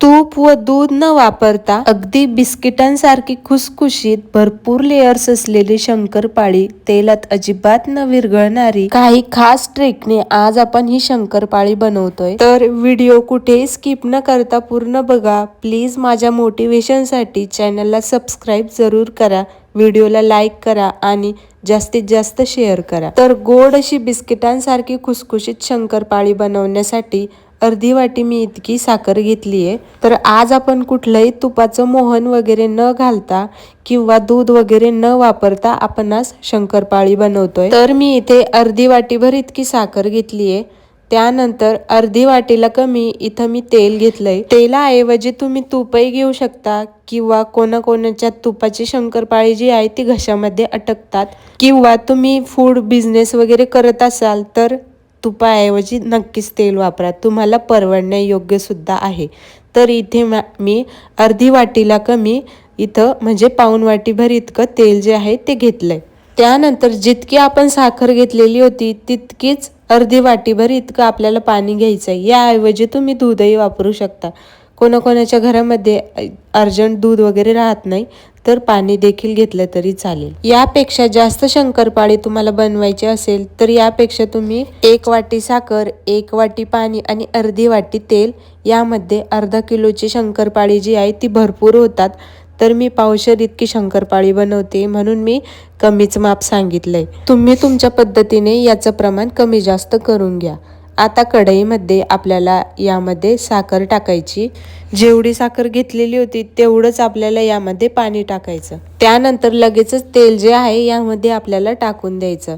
तूप व दूध न वापरता अगदी बिस्किटांसारखी खुसखुशीत भरपूर लेयर्स असलेली शंकरपाळी तेलात अजिबात न विरघळणारी काही खास ट्रिकने आज आपण ही शंकरपाळी बनवतोय. तर व्हिडिओ कुठेही स्किप न करता पूर्ण बघा. प्लीज माझ्या मोटिवेशनसाठी चॅनलला सबस्क्राईब जरूर करा. व्हिडिओला लाईक करा आणि जास्तीत जास्त शेअर करा. तर गोड अशी बिस्किटांसारखी खुसखुशीत शंकरपाळी बनवण्यासाठी अर्धी वाटी मी इतकी साखर घेतली आहे. तर आज आपण कुठलंही तुपाचं मोहन वगैरे न घालता किंवा दूध वगैरे न वापरता आपण आज शंकरपाळी बनवतोय. तर मी इथे अर्धी वाटीभर इतकी साखर घेतली आहे. त्यानंतर अर्धी वाटीला कमी इथं मी तेल घेतलंय. तेलाऐवजी तुम्ही तुपही घेऊ शकता किंवा कोणाकोणाच्या तुपाची शंकरपाळी जी आहे ती घशामध्ये अटकतात. किंवा तुम्ही फूड बिझनेस वगैरे करत असाल तर तुपाऐवजी नक्कीच तेल वापरा. तुम्हाला परवडण्यायोग्य सुद्धा आहे. तर इथे मी अर्धी वाटीला कमी इथं म्हणजे पाऊन वाटीभर इतकं तेल जे आहे ते घेतलंय. त्यानंतर जितकी आपण साखर घेतलेली होती तितकीच अर्धी वाटीभर इतकं आपल्याला पाणी घ्यायचं आहे याऐवजी तुम्ही दूधही वापरू शकता. कोणाकोणाच्या घरामध्ये अर्जंट दूध वगैरे राहत नाही तर पाणी देखील घेतलं तरी चालेल. यापेक्षा जास्त शंकरपाळी तुम्हाला बनवायची असेल तर यापेक्षा तुम्ही एक वाटी साखर एक वाटी पाणी आणि अर्धी वाटी तेल यामध्ये अर्धा किलोची शंकरपाळी जी आहे ती भरपूर होतात. तर मी पावशर इतकी शंकरपाळी बनवते म्हणून मी कमीच माप सांगितलंय. तुम्ही तुमच्या पद्धतीने याचं प्रमाण कमी जास्त करून घ्या. आता कढईमध्ये आपल्याला यामध्ये साखर टाकायची. जेवढी साखर घेतलेली होती तेवढंच आपल्याला यामध्ये पाणी टाकायचं. त्यानंतर लगेचच तेल जे आहे यामध्ये आपल्याला टाकून द्यायचं.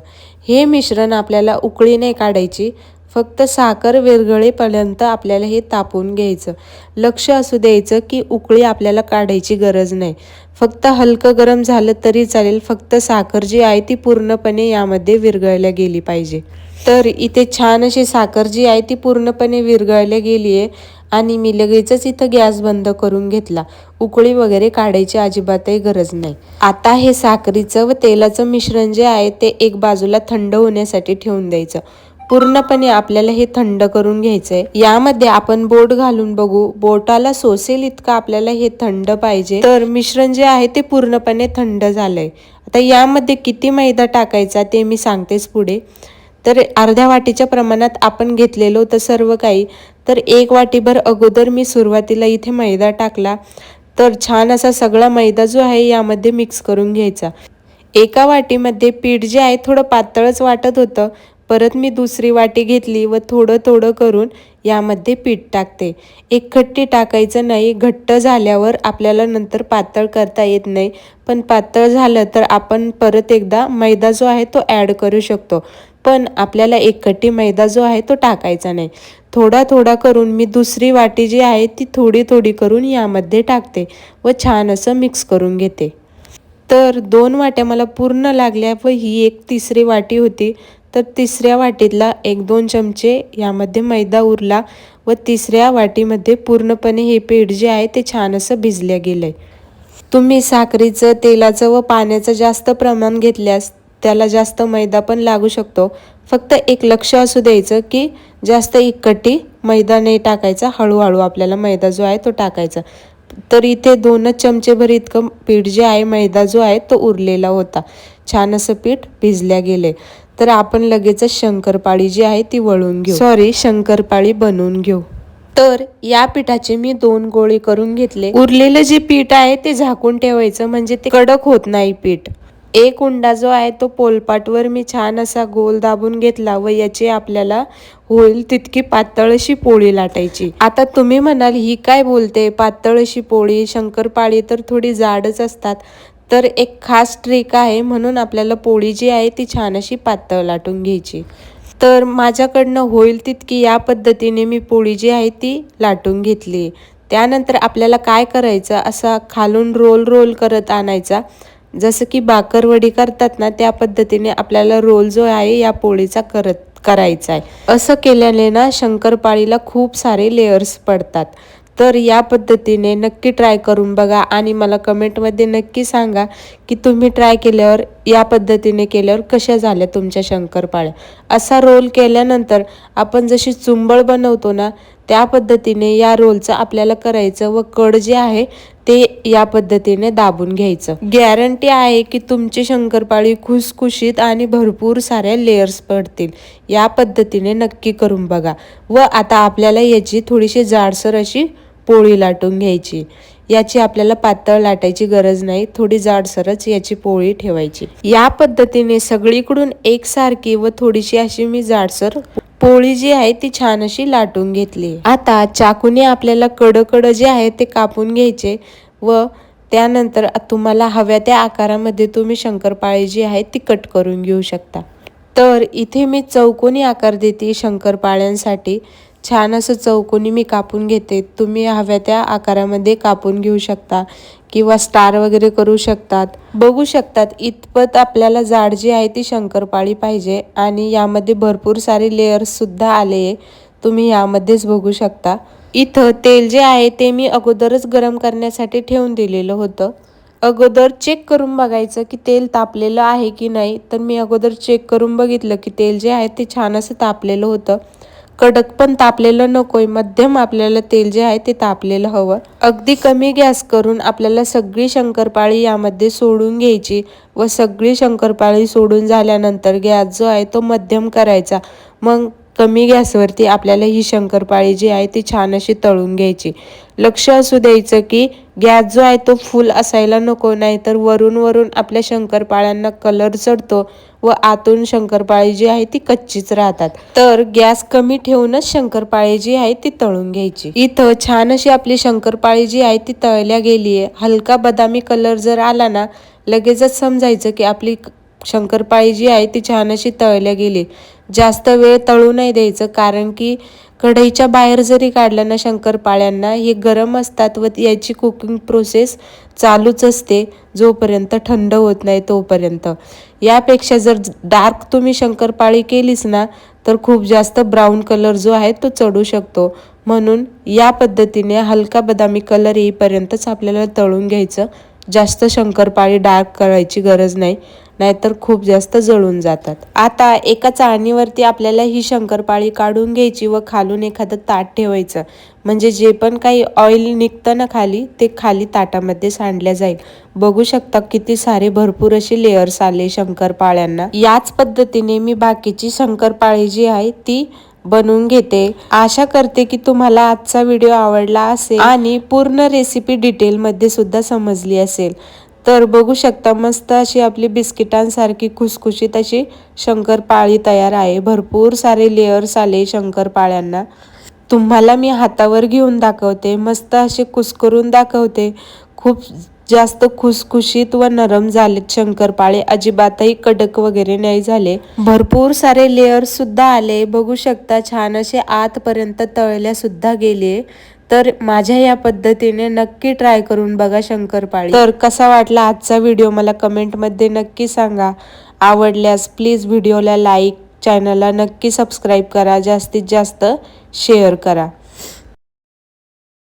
हे मिश्रण आपल्याला उकळी नाही काढायची फक्त साखर विरघळेपर्यंत आपल्याला हे तापून घ्यायचं. लक्ष असू द्यायचं की उकळी आपल्याला काढायची गरज नाही. फक्त हलकं गरम झालं तरी चालेल फक्त साखर जी आहे ती पूर्णपणे यामध्ये विरघळल्या गेली पाहिजे. तर इथे छान अशी साखर जी आहे ती पूर्णपणे विरघळले गेली आहे आणि मी लगेचच इथं गॅस बंद करून घेतला. उकळी वगैरे काढायची अजिबातही गरज नाही. आता हे साखरीचं व तेलाचं मिश्रण जे आहे ते एक बाजूला थंड होण्यासाठी ठेवून द्यायचं. पूर्णपणे आपल्याला हे थंड करून घ्यायचंय. यामध्ये आपण बोट घालून बघू. बोटाला सोसेल इतकं आपल्याला हे थंड पाहिजे. तर मिश्रण जे आहे ते पूर्णपणे थंड झालंय. आता यामध्ये किती मैदा टाकायचा ते मी सांगतेच पुढे. तर अर्ध्या वाटीच्या प्रमाणात आपण घेतलेलं होतं सर्व काही. तर एक वाटीभर अगोदर मी सुरुवातीला इथे मैदा टाकला. तर छान असा सगळा मैदा जो आहे यामध्ये मिक्स करून घ्यायचा. एका वाटीमध्ये पीठ जे आहे थोडं पातळच वाटत होतं. परत मी दुसरी वाटी घेतली व थोडं थोडं करून यामध्ये पीठ टाकते. एक खट्टी टाकायचं नाही घट्ट झाल्यावर आपल्याला नंतर पातळ करता येत नाही. पण पातळ झालं तर आपण परत एकदा मैदा जो आहे तो ॲड करू शकतो. पण आपल्याला एक खट्टी मैदा जो आहे तो टाकायचा नाही. थोडा थोडा करून मी दुसरी वाटी जी आहे ती थोडी थोडी करून यामध्ये टाकते व छान असं मिक्स करून घेते. तर दोन वाट्या मला पूर्ण लागल्या व ही एक तिसरी वाटी होती. तर तिसऱ्या वाटीतला एक दोन चमचे यामध्ये मैदा उरला व तिसऱ्या वाटीमध्ये पूर्णपणे हे पीठ जे आहे ते छान असं भिजल्या गेलं आहे तुम्ही साखरेचं तेलाचं व पाण्याचं जास्त प्रमाण घेतल्यास त्याला जास्त मैदा पण लागू शकतो. फक्त एक लक्ष असू द्यायचं की जास्त एकटी मैदा नाही टाकायचा हळूहळू आपल्याला मैदा जो आहे तो टाकायचा. तर इथे दोनच चमचेभर इतकं पीठ जे आहे मैदा जो आहे तो उरलेला होता. छान असं पीठ भिजल्या गेले. तर आपण लगेचच शंकरपाळी जी आहे ती वळून घेऊ. सॉरी शंकरपाळी बनवून घेऊ. तर या पिठाचे मी दोन गोळे करून घेतले. उरलेलं जे पीठ आहे ते झाकून ठेवायचं म्हणजे ते कडक होत नाही पीठ. एक उंडा जो आहे तो पोलपाटवर मी छान असा गोल दाबून घेतला व याची आपल्याला होईल तितकी पातळ अशी पोळी लाटायची. आता तुम्ही म्हणाल ही काय बोलते? पातळ अशी पोळी शंकरपाळी तर थोडी जाडच असतात. तर एक खास ट्रिक आहे म्हणून आपल्याला पोळी जी आहे ती छान अशी पातळ लाटून घ्यायची. तर माझ्याकडनं होईल तितकी या पद्धतीने मी पोळी जी आहे ती लाटून घेतली. त्यानंतर आपल्याला काय करायचं? असा खालून रोल रोल करत आणायचा. जसं की बाकरवडी करतात ना त्या पद्धतीने आपल्याला रोल जो आहे या पोळीचा करत करायचा आहे. असं केल्याने ना शंकरपाळीला खूप सारे लेयर्स पडतात. तर या पद्धतीने नक्की ट्राय करून बघा आणि मला कमेंटमध्ये नक्की सांगा की तुम्ही ट्राय केल्यावर या पद्धतीने केल्यावर कशा झाल्या तुमच्या शंकरपाळ्या असा रोल केल्यानंतर आपण जशी चुंबळ बनवतो ना त्या पद्धतीने या रोलचं आपल्याला करायचं व कड जे आहे ते या पद्धतीने दाबून घ्यायचं. गॅरंटी आहे की तुमची शंकरपाळी खुसखुशीत आणि भरपूर साऱ्या लेयर्स पडतील. या पद्धतीने नक्की करून बघा. व आता आपल्याला याची थोडीशी जाडसर अशी पोळी लाटून घ्यायची. याची आपल्याला पातळ लाटायची गरज नाही थोडी जाडसरच याची पोळी ठेवायची. या पद्धतीने सगळीकडून एकसारखी व थोडीशी अशी मी जाडसर पोळी जी आहे ती छान अशी लाटून घेतली. आता चाकूने आपल्याला कडकड जे आहे ते कापून घ्यायचे व त्यानंतर तुम्हाला हव्या त्या आकारामध्ये तुम्ही शंकरपाळी जी आहे ती कट करून घेऊ शकता. तर इथे मी चौकोनी आकार देते शंकरपाळ्यांसाठी. छान असं चौकोनी मी कापून घेते. तुम्ही हव्या त्या आकारामध्ये कापून घेऊ शकता किंवा स्टार वगैरे करू शकतात. बघू शकतात इतपत आपल्याला जाड जी आहे ती शंकरपाळी पाहिजे आणि यामध्ये भरपूर सारे लेअर्ससुद्धा आले आले तुम्ही यामध्येच बघू शकता. इथं तेल जे आहे ते मी अगोदरच गरम करण्यासाठी ठेवून दिलेलं होतं. अगोदर चेक करून बघायचं की तेल तापलेलं आहे की नाही. तर मी अगोदर चेक करून बघितलं की तेल जे आहे ते छान असं तापलेलं होतं. कडक पण तापलेलं नकोय. मध्यम आपल्याला तेल जे आहे ते तापलेलं हवं. अगदी कमी गॅस करून आपल्याला सगळी शंकरपाळी यामध्ये सोडून घ्यायची व सगळी शंकरपाळी सोडून झाल्यानंतर गॅस जो आहे तो मध्यम करायचा. मग कमी गॅसवरती आपल्याला ही शंकरपाळी जी आहे ती छान अशी तळून घ्यायची. लक्ष असू द्यायचं की गॅस जो आहे तो फुल असायला नको नाही तर वरून वरून आपल्या शंकरपाळ्यांना कलर चढतो व आतून शंकरपाळी जी आहे ती कच्चीच राहतात. तर गॅस कमी ठेवूनच शंकरपाळी जी आहे ती तळून घ्यायची. इथं छान अशी आपली शंकरपाळी जी आहे ती तळल्या गेली आहे. हलका बदामी कलर जर आला ना लगेचच समजायचं की आपली शंकरपाळी जी आहे ती छान अशी तळल्या गेली. जास्त वेळ तळू नाही द्यायचं कारण की कढईच्या बाहेर जरी काढलं ना शंकरपाळ्यांना हे गरम असतात व याची कुकिंग प्रोसेस चालूच असते जोपर्यंत थंड होत नाही तोपर्यंत. यापेक्षा जर डार्क तुम्ही शंकरपाळी केलीच ना तर खूप जास्त ब्राऊन कलर जो आहे तो चढू शकतो. म्हणून या पद्धतीने हलका बदामी कलर येईपर्यंतच आपल्याला तळून घ्यायचं. जास्त शंकरपाळी डार्क करायची गरज नाही. नाहीतर खूप जास्त जळून जातात. आता एका चाळणीवरती आपल्याला ही शंकरपाळी काढून घ्यायची व खालून एखादं ताट ठेवायचं. म्हणजे जे पण काही ऑइल निघतं ना खाली ते खाली ताटामध्ये सांडल्या जाईल. बघू शकता किती सारे भरपूर असे लेयर्स आले शंकरपाळ्यांना. याच पद्धतीने मी बाकीची शंकरपाळी जी आहे ती बनवून घेते. आशा करते की तुम्हाला आजचा व्हिडिओ आवडला असेल आणि पूर्ण रेसिपी डिटेलमध्ये सुद्धा समजली असेल. तर बघू शकता मस्त अशी आपली बिस्किटांसारखी खुसखुशीत अशी शंकरपाळी तयार आहे. भरपूर सारे लेयर्स आले शंकरपाळ्यांना. तुम्हाला मी हातावर घेऊन दाखवते. मस्त असे कुसकरून दाखवते. खूप जास्त खुसखुशीत व नरम झालेत शंकरपाळे. अजिबातही कडक वगैरे नाही झाले. भरपूर सारे लेअर सुद्धा आले. बघू शकता छान असे आतपर्यंत तळल्या सुद्धा गेले. तर माझ्या या पद्धतीने नक्की ट्राय करून बघा शंकरपाळी. तर कसा वाटला आजचा व्हिडिओ मला कमेंटमध्ये नक्की सांगा. आवडल्यास प्लीज व्हिडिओला लाईक चॅनलला नक्की सबस्क्राईब करा. जास्तीत जास्त शेअर करा.